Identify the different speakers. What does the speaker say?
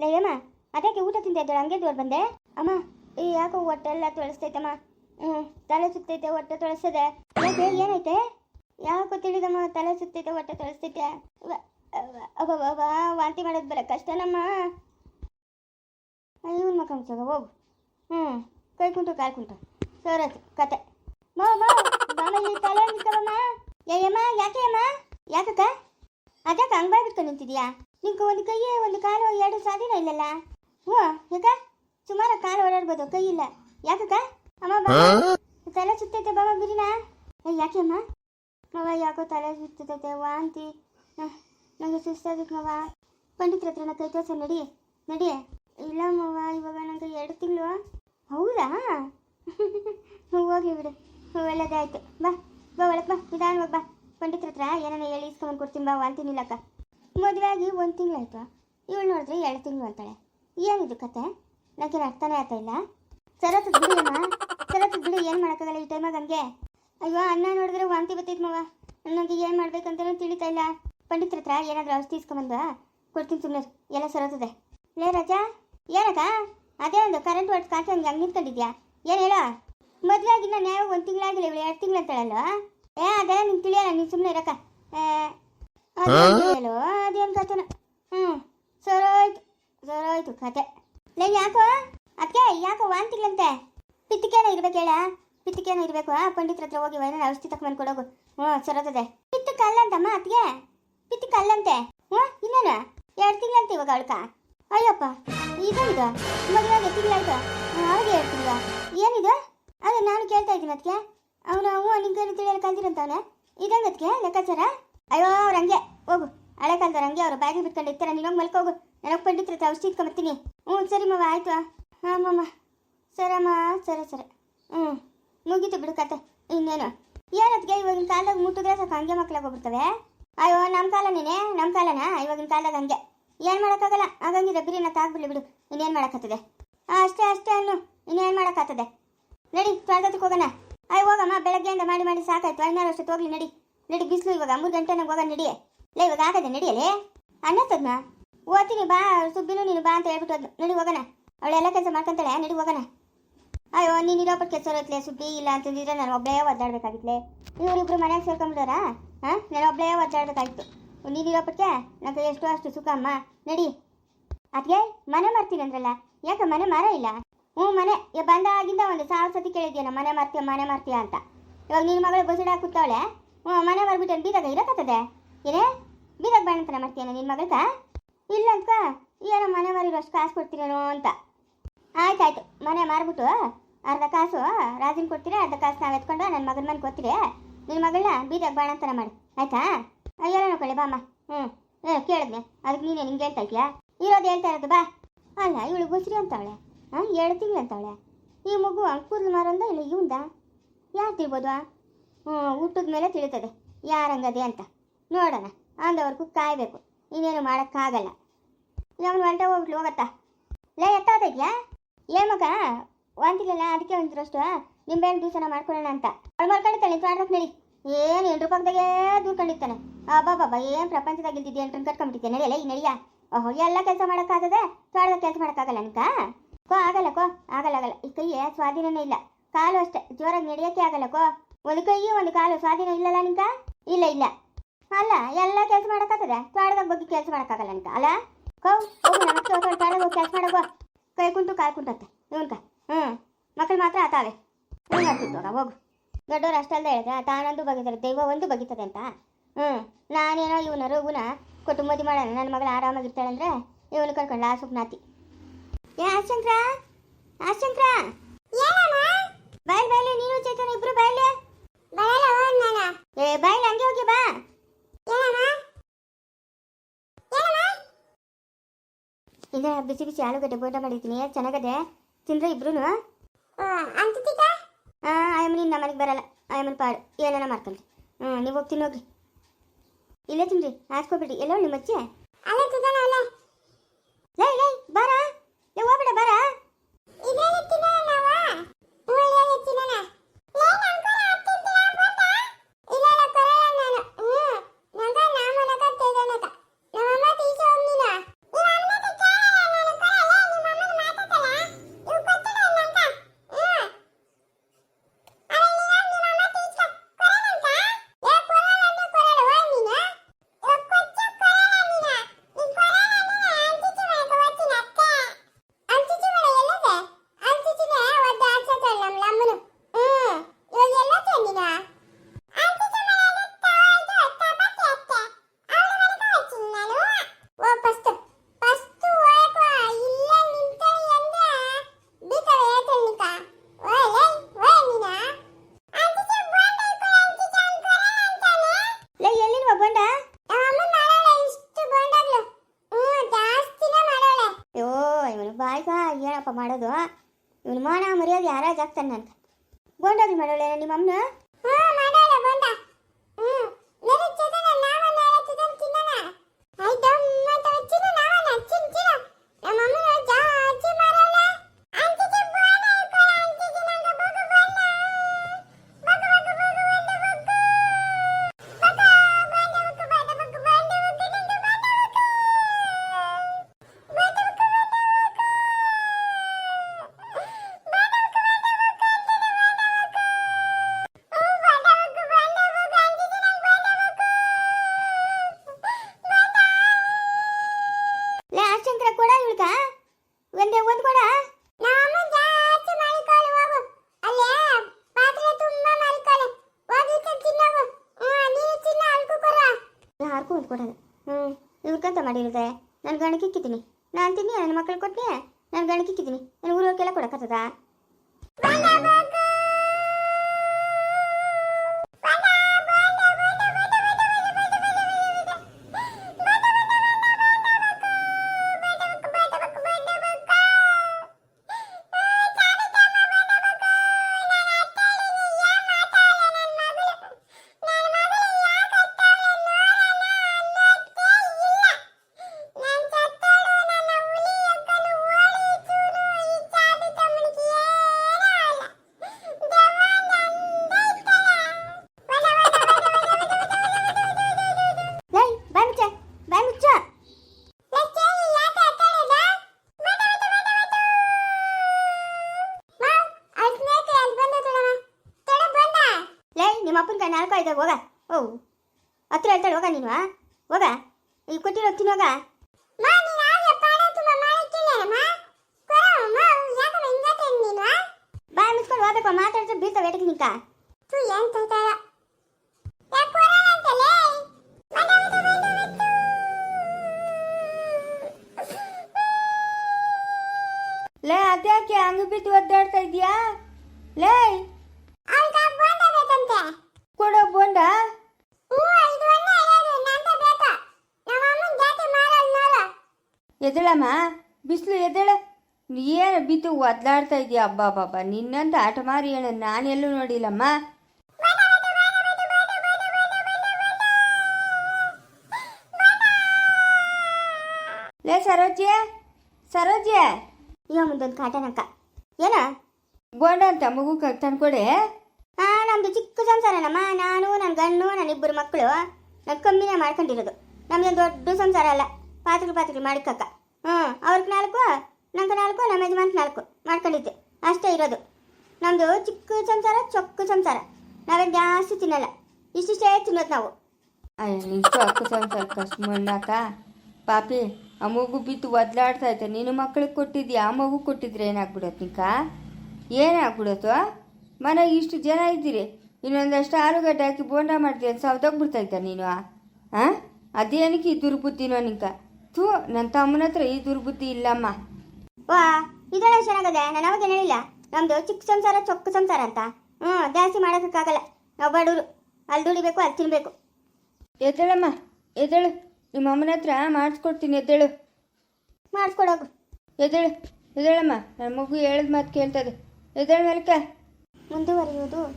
Speaker 1: ಲೇ ಅಮ್ಮ ಅದಕ್ಕೆ ಊಟ ತಿಂತ ಹಂಗೆ ದೂರ ಬಂದೆ. ಅಮ್ಮ ಈ ಯಾಕೋ ಹೊಟ್ಟೆಲ್ಲ ತೊಳಸ್ತೈತಮ್ಮ. ಹ್ಞೂ ತಲೆ ಸುತ್ತೈತೆ, ಹೊಟ್ಟೆ ತೊಳಸ್ತದೆ. ಯಾಕೆ ಏನೈತೆ? ಯಾಕೋ ತಿಳಿದಮ್ಮ, ತಲೆ ಸುತ್ತೈತೆ, ಹೊಟ್ಟೆ ತೊಳಸ್ತೈತೆ. ವಾಂತಿ ಮಾಡೋದು ಬರ ಕಷ್ಟನಮ್ಮ. ಇವನ್ ಮಕ್ಕ ಮುಚ್ಚೋಗ ಹೋಗು. ಹ್ಞೂ ಕೈ ಕುಂಟು, ಕಾಲು ಕುಂಟು. ಸೋರಾಯ್ತು ಕತೆ. ಯಾಕೆ, ಅಮ್ಮ? ಯಾಕಕ್ಕ? ಅದಕ್ಕೆ ಹಂಗೆ ಬಾಯ್ ಬಿಟ್ಕೊಂಡು ನಿಂತಿದ್ಯಾ? ನಿಂಗೆ ಒಂದು ಕೈಯೇ ಒಂದು ಕಾಲು ಎರಡು ಸಾಧ್ಯ ಇಲ್ಲಲ್ಲ? ಹ್ಞೂ ಯಾಕ? ಸುಮಾರು ಕಾಲು ಓಡಾಡ್ಬೋದು ಕೈ ಇಲ್ಲ. ಯಾಕಕ್ಕ? ಅಮ್ಮ ಬಾ. ತಲೆ ಸುತ್ತೈತೆ ಬಾಮ ಬಿರಿನ ಯಾಕೆ ಅಮ್ಮ? ಅವ ಯಾಕೋ ತಲೆ ಸುತ್ತೈತೆ ವಾಂತಿ ನನಗೆ ಸುಸ್ತಾಗಿತ್ತು ಮವ ಪಂಡಿತ್ರ ಹತ್ರ ಕೈ ತೋರ್ಸ ನಡಿ. ನಡಿ. ಇಲ್ಲ ಮವ ಇವಾಗ ನಂಗೆ ಎರಡು ತಿಂಗಳು. ಹೌದಾ? ಹೋಗಿ ಬಿಡು. ಒಳ್ಳೇದಾಯ್ತು. ಬಾ ಬಾ ಒಳಗೆ ಬಾ. ನಿಧಾನವಾಗಿ ಬಾ. ಪಂಡಿತರ ಹತ್ರ ಏನಾನ ಹೇಳಿ ಇಸ್ಕೊಂಬಂದು ಕೊಡ್ತೀನಿ ಬಾ ಅಂತೀನಿಲ್ಲಕ್ಕ ಮದುವೆ ಆಗಿ ಒಂದು ತಿಂಗಳಾಯ್ತು ಇವಳು ನೋಡಿದ್ರೆ ಎರಡು ತಿಂಗಳು ಅಂತಾಳೆ. ಏನಿದು ಕತೆ? ನನಗೇನು ಅರ್ಥನೇ ಆಗ್ತಾ ಇಲ್ಲ. ಸರತ್ ಬಿಡಮ್ಮ ಸರತ್ ಬಿಡಿ, ಏನು ಮಾಡೋಕ್ಕಾಗಲ್ಲ ಈ ಟೈಮಾಗ ಹಂಗೆ. ಅಯ್ಯೋ ಅನ್ನ ನೋಡಿದ್ರೆ ವಾಂತಿ ಬತ್ತೈತೆ ಮಗ ನನಗೆ ಏನು ಮಾಡ್ಬೇಕಂತಲೂ ತಿಳಿತಾ ಇಲ್ಲ. ಪಂಡಿತ್ರ ಹತ್ರ ಏನಾದರೂ ಔಷಧಿ ಇಸ್ಕೊಂಬಂದು ಕೊಡ್ತೀನಿ ಸುಮ್ಮನೆ ಎಲ್ಲ ಸರತದೆ. ಲೇ ರಾಜಾ ಏನಕ್ಕ ಅದೇ ಒಂದು ಕರೆಂಟ್ ವರ್ಡ್ಸ್ ಕಾಕಿ ಹಂಗೆ ಹಂಗೆ ನಿಂತ್ಕೊಂಡಿದ್ಯಾ? ಏನು ಹೇಳ? ಮದುವೆ ನಾನು ಯಾವಾಗ ಒಂದು ತಿಂಗಳಾಗಿಲ್ಲ ಇವಳು ಎರಡು ತಿಂಗಳು ಅಂತಳಲ್ಲ ಏ, ಅದೆಲ್ಲ ನಿಂಗೆ ತಿಳಿಯಲ್ಲ, ನೀನು ಸುಮ್ಮನೆ ಇರಕ್ಕ. ಅದೇನು ಕತೆನ ಹ್ಞೂ ಸರೋಯ್ತು ಸರೋಯ್ತು ಕತೆ. ಲೇ, ಯಾಕೋ? ಅದಕ್ಕೆ ಯಾಕೋ ವಾಂತಿಗ್ಲಂತೆ ಪಿತ್ತಿಕೇನ ಇರ್ಬೇಕು ಹೇಳ. ಪಿತ್ತಿಕೇನ ಇರಬೇಕು. ಆ ಪಂಡಿತರ ಹತ್ರ ಹೋಗಿ ವೈನ ಔಷಧಿ ತಗೊಂಡು ಕೊಡೋಗು. ಹ್ಞೂ ಸರೋತದೆ ಪಿತ್ತಕ್ಕೆ ಕಲ್ಲಂತಮ್ಮ ಅದಕ್ಕೆ ಪಿತ್ತಕ್ಕೆ ಕಲ್ಲಂತೆ? ಹ್ಞೂ ಇನ್ನೇನು? ಎರಡು ತಿಂಗಳಂತೆ ಇವಾಗ ಅವಳ್ಕ. ಅಯ್ಯಪ್ಪ ಇದೇನಿದು ಮದುವೆಗೆ ತಿಂಗಳಾಯ್ತು. ಅವಾಗ ಎರಡು ತಿಂಗಳ. ಏನಿದು? ಅದೇ ನಾನು ಕೇಳ್ತಾ ಇದ್ದೀನಿ ಅದಕ್ಕೆ ಅವನು ಹ್ಞೂ ನಿಂಗೆ ತಿಳಿಯಲು ಕಲ್ತಿರಂತವನೆ ಇದಂಗದಕ್ಕೆ ಲೆಕ್ಕಾಚಾರ? ಅಯ್ಯೋ ಅವ್ರು ಹಂಗೆ. ಹೋಗು ಹಳೆ ಕಾಲದವ್ರು ಹಂಗೆ ಅವರು ಬ್ಯಾಗಿಗೆ ಬಿಟ್ಕೊಂಡು ಇರ್ತಾರೆ ನೀನು ಮಲ್ಕೋಗು. ನನಗೆ ಪಂಡಿತ್ರ ಔಷಧಿ ಇಟ್ಕೊಂಬರ್ತೀನಿ ಹ್ಞೂ, ಸರಿ ಮಾವ, ಆಯ್ತು. ಹಾಂ ಮಮ್ಮ ಸರಮ್ಮ ಸರಿ ಸರಿ. ಹ್ಞೂ. ಮುಗೀತು ಬಿಡು ಕತೆ. ಇನ್ನೇನು? ಏನತ್ಗೆ ಇವಾಗಿನ ಕಾಲದಾಗ ಮುಟ್ಟಿದ್ರೆ ಸಾಕು, ಹಂಗೆ ಮಕ್ಳಾಗ ಹೋಗ್ಬಿಡ್ತವೆ. ಅಯ್ಯೋ ನಮ್ಮ ಕಾಲನೇನೆ ನಮ್ಮ ಕಾಲನಾ? ಇವಾಗಿನ ಕಾಲದಾಗ ಹಂಗೆ. ಏನು ಮಾಡೋಕ್ಕಾಗಲ್ಲ? ಹಾಗಂಗಿದ್ರೆ ಬಿರಿನ ತಾಗ್ಬಿಡ್ಲಿ ಬಿಡು. ಇನ್ನೇನು ಮಾಡೋಕ್ಕತ್ತದೆ ಅಷ್ಟೇ ಅಷ್ಟೇ ಅನ್ನು. ಇನ್ನೇನು ಮಾಡೋಕ್ಕಾಗ್ತದೆ? ನಡಿ ತ್ವಾಟದಕ್ಕೆ ಹೋಗೋಣ. ಅಯ್ಯೋ, ಹೋಗಮ್ಮ, ಬೆಳಗ್ಗೆಯಿಂದ ಮಾಡಿ ಮಾಡಿ ಸಾಕಾಯ್ತು. ಐನಾರು ಅಷ್ಟೊತ್ತು ಹೋಗ್ಲಿ, ನಡಿ. ನಡಿ ಬಿಸಿಲು ಇವಾಗ ಮೂರು ಗಂಟೆನಾಗ ಹೋಗೋಣ ನಡಿ. ಲೇ, ಇವಾಗ ಆಗದೆ ನಡಿಯಲೇ? ಅನ್ನತ್ತದ್ನ ಓದ್ತೀನಿ ಬಾ, ಸುಬ್ಬಿನು ನೀನು ಬಾ ಅಂತ ಹೇಳ್ಬಿಟ್ಟು ಅದು ನಡಿ ಹೋಗೋಣ. ಅವಳೆಲ್ಲ ಕೆಲಸ ಮಾಡ್ಕೊಂತಾಳೆ. ನಡಿ ಹೋಗೋಣ. ಅಯ್ಯೋ, ನೀನು ಇರೋಪಟ್ಟು ಕೆಲಸ ಇರೋತ್ಲೆ, ಸುಬ್ಬಿ? ಇಲ್ಲ ಅಂತಂದಿದ್ರೆ ನಾನು ಒಬ್ಬಳೇ ಒದ್ದಾಡ್ಬೇಕಾಗಿತ್ತು ಇವರಿಬ್ರು ಮನೆಗೆ ಸೇರ್ಕೊಂಬಿಡೋರಾ? ಹಾಂ? ನಾನು ಒಬ್ಬಳೇ ಒದ್ದಾಡ್ಬೇಕಾಗಿತ್ತು. ನೀನು ಇರೋಪಕ್ಕೆ ನನಗೆ ಎಷ್ಟು ಅಷ್ಟು ಸುಖ, ಅಮ್ಮ. ನಡಿ. ಅದಕ್ಕೆ ಮನೆ ಮಾಡ್ತೀನಿ ಅಂದ್ರಲ್ಲ? ಯಾಕೆ, ಮನೆ ಮಾರ ಇಲ್ಲ? ಹ್ಞೂ, ಮನೆ. ಬಂದಾಗಿಂದ ಒಂದು ಸಾವಿರ ಸತಿ ಕೇಳಿದ್ಯಾನ ಮನೆ ಮಾರ್ತೀಯ ಮನೆ ಮಾರ್ತೀಯ ಅಂತ. ಇವಾಗ ನಿನ್ನ ಮಗಳು ಬಸಡ ಕೂತಾವಳೆ ಹ್ಞೂ ಮನೆ ಬರ್ಬಿಟ್ಟು ಬೀದಾಗ ಇರಕತ್ತದೆ? ಏನೇ ಬೀದಾಗ ಬಾಣಂತನ ಮಾಡ್ತೀಯನ ನಿನ್ನ ಮಗಳ ಇಲ್ಲ ಅಂತ ಏನೋ ಮನೆ ಮಾರಿರೋ ಅಷ್ಟು ಕಾಸು ಕೊಡ್ತೀರೇನೋ ಅಂತ. ಆಯ್ತಾಯ್ತು, ಮನೆ ಮಾರ್ಬಿಟ್ಟು ಅರ್ಧ ಕಾಸು, ರಾಜನ್ ಕೊಡ್ತೀರಾ, ಅರ್ಧ ಕಾಸು ನಾವು ಎತ್ಕೊಂಡು ನನ್ನ ಮಗನ ಮನೆ ಕೊಡ್ತೀರಿ ನಿನ್ನ ಮಗಳನ್ನ ಬೀದಾಗ ಬಾಣಂತನ ಮಾಡಿ. ಆಯ್ತಾ? ಅಯ್ಯೋ ನೋಡ್ಕೊಳ್ಳಿ ಬಾಮ್ಮ ಹ್ಞೂ ಕೇಳಿದ್ನೆ. ಅದಕ್ಕೆ ನೀನೇ ನಿಂಗೆ ಹೇಳ್ತಾ ಇದೆಯಾ? ಇರೋದು ಹೇಳ್ತಾ ಇರೋದು, ಬಾ. ಅಲ್ಲ, ಇವಳು ಗುಸ್ರಿ ಅಂತವಳೆ. ಹಾಂ ಎರಡು ತಿಂಗಳು ಅಂತವಳೆ. ಈ ಮಗು ಅಂಕೂರ್ಲು ಮಾರಂದ ಇಲ್ಲ ಇವಂದ? ಯಾರು ತಿಳ್ಬೋದು ಹ್ಞೂ ಹುಟ್ಟಿದ ಮೇಲೆ ತಿಳಿತದೆ. ಯಾರಂಗದೆ ಅಂತ. ನೋಡೋಣ ಅಂದವರೆಗೂ ಕಾಯಬೇಕು. ಇನ್ನೇನು ಮಾಡೋಕ್ಕಾಗಲ್ಲ. ಅವನು ಹೊರಟ ಹೋಗ್ಬಿಟ್ಲು, ಹೋಗತ್ತಾ? ಲೇ ಎತ್ತಾದೈತ್ಯಾ ಏ ಮಗ ಒಂದಿಲ್ಲ ಅದಕ್ಕೆ ಒಂದ್ರಷ್ಟು ನಿಂಬೆಹಣ್ಣು ದಿವಸನ ಮಾಡ್ಕೊಳ್ಳೋಣ ಅಂತ. ಅವಳು ಮಾಡ್ಕೊಂಡಿರ್ತಾಳೆ ತ್ವಾಡ್ದಕ್ಕೆ ನಡಿ. ಏನು ಎಂಟು ಪಕ್ಕದಾಗೆ ದೂರ್ಕೊಂಡಿರ್ತಾನೆ. ಬಾಬಾ ಏನು ಪ್ರಪಂಚದಾಗ ಇಲ್ದಿದ್ದೆ ಎಂಟು ಕಟ್ಕೊಂಡ್ಬಿಟ್ಟಿದ್ದೆ ನಡಿಯಲ್ಲ ಈ ನಡಿಯ. ಓಹೋ, ಎಲ್ಲ ಕೆಲಸ ಮಾಡೋಕ್ಕಾಗದೆ ತ್ವಾಡ್ದಾಗ ಕೆಲಸ ಮಾಡೋಕ್ಕಾಗಲ್ಲ ಅನ್ಕ ಕೋ, ಆಗಲ್ಲ ಕೋ, ಆಗಲ್ಲ ಆಗಲ್ಲ. ಈ ಕೈಯೇ ಸ್ವಾಧೀನನೇ ಇಲ್ಲ. ಕಾಲು ಅಷ್ಟೇ, ಜೋರಾಗಿ ನಡೆಯೋಕ್ಕೆ ಆಗಲ್ಲ ಕೋ. ಒಂದು ಕೈಗೆ ಒಂದು ಕಾಲು ಸ್ವಾಧೀನ ಇಲ್ಲಲ್ಲ ನಿಂಕ ಇಲ್ಲ ಇಲ್ಲ. ಅಲ್ಲ, ಎಲ್ಲ ಕೆಲಸ ಮಾಡೋಕ್ಕಾಗ್ತದೆ? ತ್ವಾಡ್ದಾಗ ಬಗ್ಗೆ ಕೆಲಸ ಮಾಡೋಕ್ಕಾಗಲ್ಲ ಅಂತ ಅಲ್ಲ? ಕೌ, ಹೋಗು ನಮಸ್ತೆ ಹೋಗಿ ತ್ವಾಡ್ದಾಗ ಕೆಲಸ ಮಾಡೋ ಕೈ ಕುಂಟು ಕಾಲು ಕುಂಟತ್ತೆ ಇವನ್ಕ ಹ್ಞೂ ಮಕ್ಕಳು ಮಾತ್ರ ಆತಾವೆ ಮಾಡ್ತಿತ್ತು ಹೋಗು, ದೊಡ್ಡವ್ರು ಅಷ್ಟಲ್ಲದೆ ಹೇಳಿದ್ರೆ ತಾನೊಂದು ಬಗಿತಾರೆ ದೈವ ಒಂದು ಬಗಿತದೆ ಅಂತ. ಹ್ಞೂ ನಾನೇನೋ ಇವನ ರಘುನ ಕುಟುಂಬದಿ ಮಾಡೋಣ ನನ್ನ ಮಗಳು ಆರಾಮಾಗಿರ್ತಾಳೆ ಅಂದರೆ ಇವನು ಕರ್ಕೊಂಡು ಆ ಸುಪ್ನಾತಿ ಏ ಆಶಂಕ್ರ ಆಶಂಕ್ರ ಬಾಯ್ ಬಾಯ್ಲೆ ನೀನು ಚೈತನ್ಯ, ಇಬ್ರು ಬಾಯ್ಲೆ ಏ ಬಾಯ್ ಹಂಗೆ ಹೋಗಿ ಬಾ. ಈಗ ಬಿಸಿ ಬಿಸಿ ಆಲೂಗಡ್ಡೆ ಬೋಟ ಮಾಡಿದ್ದೀನಿ ಚೆನ್ನಾಗದೆ? ತಿಂದ್ರೆ ಇಬ್ರು ಹಾಂ ಆಯಮ್ಮನ ನಮ್ಮ ಮನೆಗೆ ಬರಲ್ಲ. ಆಯಮ್ಮನ ಪಾಡು. ಏನೇನ ಮಾಡ್ಕೊಂಡ್ರಿ. ಹ್ಞೂ ನೀವು ಹೋಗಿ ತಿನ್ನೋಗ್ರಿ ಇಲ್ಲೇ ತಿನ್ರಿ. ಹಾಸ್ಕೊಬಿಡಿ ಎಲ್ಲೋ ನಿಮ್ಮ ಅಜ್ಜಿ? ಲೈ
Speaker 2: ಅಯ್ಯೋ, ಇವನು ಬಾಯ್ಗ ಏನಪ್ಪ ಮಾಡೋದು? ಇವನು ಮಾನ ಮರ್ಯಾದೆ ಯಾರಾಜ್ ಆಗ್ತಾನೆ ನನ್ಗೆ ಬೋಂಡಾಗಿ ಮಾಡೋಳೇನ ನಿಮ್ಮ ಅಮ್ಮನ. ಯಾರಿಗೂ ಒಂದು ಕೊಡಲ್ಲ ಹ್ಞೂ ಇವ್ರಿಗಂತ ಮಾಡಿರುತ್ತೆ ನಾನು ಗಣಕಿಕ್ಕಿದ್ದೀನಿ ನಾನು ತಿನ್ನಿ, ನನ್ನ ಮಕ್ಕಳು ಕೊಟ್ಟೆ ನಾನು ಗಣಕಿಕ್ಕಿದ್ದೀನಿ ನಾನು ಊರೋಕೆಲ್ಲ ಕೊಡಕ್ಕತ್ತದ ನಿಮ್ಮ ಅಪ್ಪನ ಕೈ ನಾಲ್ಕು ಆಯ್ತು ಹೋಗ. ಓ ಹತ್ರ ಹೇಳ್ತಾಳೆ ಹೋಗ ನೀನು? ಹೋಗ. ಈಗ ಕೊಟ್ಟಿರೋ ತಿನ್ನೋಗ ಬಾಯ್ ಮುಚ್ಕೊಂಡು ಹೋಗ್ಬೇಕು ಮಾತಾಡ್ತಾ ಬೀಳ್ತಾವೆ ಎಟಕ್ಕೆ ನಿಂಕ
Speaker 3: ಲೇ ಅದ್ಯಾಕೆ ಹಂಗ ಬಿದ್ದು ಒದ್ದಾಡ್ತಾ ಇದೀಯಾ ಲೇ. ಕೊಡೋ ಎದಳಮ್ಮ ಬಿಸಿಲು ಎದಳ ಏನು ಬಿದ್ದು ಒದ್ದಾಡ್ತಾ ಇದೀಯ ಅಬ್ಬಾ ಬಾಬಾ? ನಿನ್ನಂತ ಆಟ ಮಾರಿ ಹೇಳ ನಾನೆಲ್ಲೂ ನೋಡಿಲ್ಲಮ್ಮ. ಲೇ ಸರೋಜ್ಯ ಸರೋಜ್ಯ.
Speaker 2: ಈಗ ಮುಂದೊಂದು ಕಾಟನಕ್ಕ ಏನ?
Speaker 3: ಗೋಂಡ ಅಂತ ಮಗು ತಂದ್ಕೊಡೆ?
Speaker 2: ಆ ನಮ್ದು ಚಿಕ್ಕ ಸಂಸಾರನಮ್ಮ. ನಾನು ನನ್ನ ಗಂಡು ನನ್ನ ಇಬ್ಬರು ಮಕ್ಕಳು. ನನ್ನ ಕಮ್ಮಿನೇ ಮಾಡ್ಕೊಂಡಿರೋದು. ನಮ್ದೊಂದು ದೊಡ್ಡ ಸಂಸಾರ ಅಲ್ಲ. ಪಾತ್ರೆ ಪಾತ್ರೆ ಮಾಡಿಕಕ್ಕ. ಹ್ಞೂ ಅವ್ರಿಗೆ ನಾಲ್ಕು, ನಂಗೆ ನಾಲ್ಕು, ನಮ್ಮ ಯಜಮಾನ್ ನಾಲ್ಕು ಮಾಡ್ಕೊಂಡಿದ್ದೆ. ಅಷ್ಟೇ ಇರೋದು. ನಮ್ಮದು ಚಿಕ್ಕ ಸಂಸಾರ, ಚೊಕ್ಕ ಸಂಸಾರ. ನಾವೇನು ಜಾಸ್ತಿ ತಿನ್ನಲ್ಲ. ಇಷ್ಟಿಷ್ಟೇ ತಿನ್ನೋದು ನಾವು.
Speaker 3: ಚೊಕ್ಕ ಸಂಸಾರ ಕಷ್ಟ ಪಾಪಿ, ಆ ಮಗು ಬಿದ್ದು ಒದ್ಲಾಡ್ತಾ ಐತೆ ನೀನು ಮಕ್ಕಳಿಗೆ ಕೊಟ್ಟಿದ್ಯಾ? ಆ ಮಗು ಕೊಟ್ಟಿದ್ರೆ ಏನಾಗ್ಬಿಡತ್ತೆ ನಿಂಕ? ಏನಾಗ್ಬಿಡತ್ತು ಮನೆಗೆ ಇಷ್ಟು ಜನ ಇದ್ದೀರಿ. ಇನ್ನೊಂದಷ್ಟು ಆಲೂಗಡ್ಡೆ ಹಾಕಿ ಬೋಂಡ ಮಾಡ್ತೀಯ ಅಂತ ಇದ್ದ ನೀನು ಹಾಂ ಅದೇನಕ್ಕೆ ಈ ದುರ್ಬುದ್ಧಿನೋ ನಿಂಕ? ಥೂ ನನ್ನ ತಮ್ಮನ ಹತ್ರ ಈ ದುರ್ಬುದ್ಧಿ ಇಲ್ಲಮ್ಮ.
Speaker 2: ವಾ ಇದೆಲ್ಲ ಚೆನ್ನಾಗದೆ ನಾನು ಅವಾಗ ಹೇಳಿಲ್ಲ? ನಮ್ದು ಚಿಕ್ಕ ಸಂಸಾರ ಚೊಕ್ಕ ಸಂಸಾರ ಅಂತ. ಹ್ಞೂ ಜಾಸ್ತಿ ಮಾಡೋಕ್ಕಾಗಲ್ಲ. ನಾವು ಬಡವರು ಅಲ್ಲಿ ದುಡಿಬೇಕು ಅಲ್ಲಿ ತಿನ್ನಬೇಕು
Speaker 3: ಎದ್ದೇಳಮ್ಮ ಎದ್ದೇಳು. ನಿಮ್ಮ ಅಮ್ಮನ ಹತ್ರ ಮಾಡಿಸ್ಕೊಡ್ತೀನಿ ಎದ್ದೇಳು.
Speaker 2: ಮಾಡಿಸ್ಕೊಡೋಗು
Speaker 3: ಎದ್ದೇಳು ಎದ್ದೇಳಮ್ಮ. ನನ್ನ ಮಗು ಹೇಳಿದ ಮಾತು ಕೇಳ್ತದೆ. ಎದ್ದೇಳು ಮೇಲ್ಕ.
Speaker 2: ಮುಂದುವರಿಯುವುದು